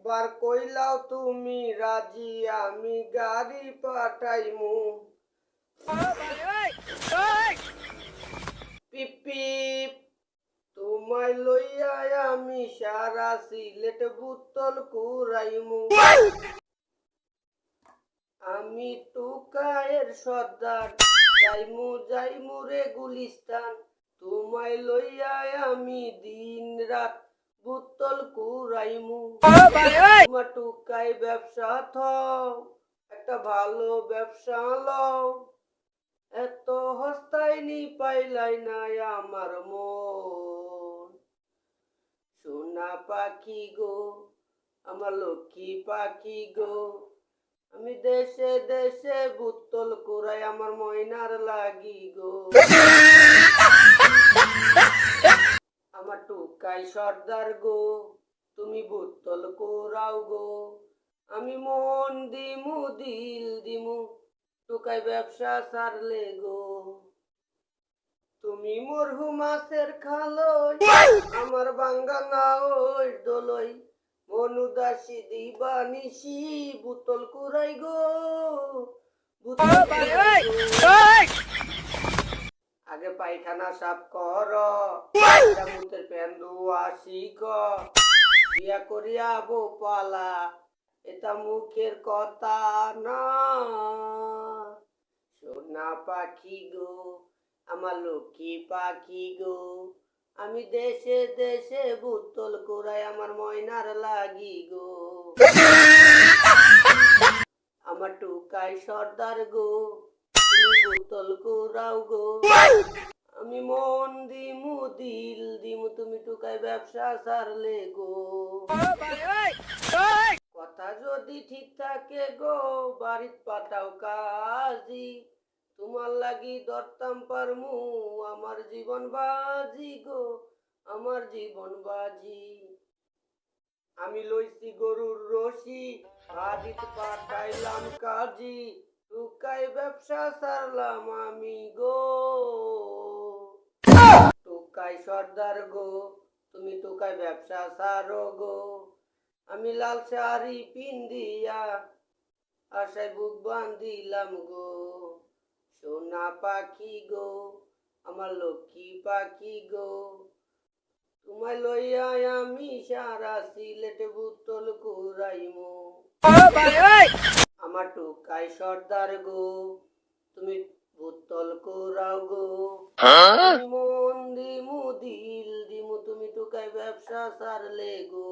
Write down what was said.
একবার কইলাও তুমি রাজি, আমি গাড়ি পাঠাইমু। পিপিপ তোমায় লইয়া আমি সারা সিলেট বুতল কুরাইমু আমি টুকায়ের সর্দার, যাইমু যাইমু রে গুলিস্তান। তোমায় লইয়া আমি দিন রাত বুতল কুরাইমু তোমার টুকাই ব্যবসা থও, একটা ভালো ব্যবসা লও। এত হস্তায় নি পাইলাই নাই আমার মন। সোনা পাখি গো, আমার লক্ষ্মী পাখি গো। আমি দেশে দেশে বুতল কুরাই আমার ময়নার লাগি গো। টুকাই সর্দার গো তুমি বুতল কোরাও গো। আমি মন দিমু দিল দিমু টুকাই ব্যবসা সারলে গো। তুমি মরহু মাছের খালই আমার বাঙ্গানা ওই দলই মনুদাসী দিবা নিশি বুতল কুরাই গো। বুতল। আগে পায়খানা সাফ কর। মুতের পেন্দু আসি ক বিয়া করিয়া বো পালা এটা মুখের কথা না। সোনা পাখি গো আমার লক্ষ্মী পাখি গো আমি দেশে দেশে বুতল কুরাই আমার ময়নার লাগি গো। আমার টুকাই সর্দার গো বুতল আমি মন দিমু, দিল দিমু, তুমি টুকাই ব্যবসা সারলে গো। কথা যদি ঠিক থাকে গো বাড়িত পাঠাও কাজি। তোমার লাগি দরতাম পারমু, আমার জীবন বাজি গো, আমার জীবন বাজি। আমি লইছি গরুর রশি বাড়িত পাঠাইলাম কাজি। টুকাই ব্যবসা সারলাম আমি গো। টুকাই সর্দার গো তুমি টুকাই ব্যবসা সারো গো। আমি লাল শাড়ি পিন্দিয়া আশায় বুক বান্ধিলাম গো। সোনা পাখি গো আমার লক্ষ্মী পাখি গো। তোমায় লইয়া আমি সারা সিলেট বুতল কুরাইমু আমার টুকাই সর্দার গো তুমি ভূতল কোরাও গো। আমি মন দিমু দিল দিমু তুমি টুকাই ব্যবসা সারলে গো।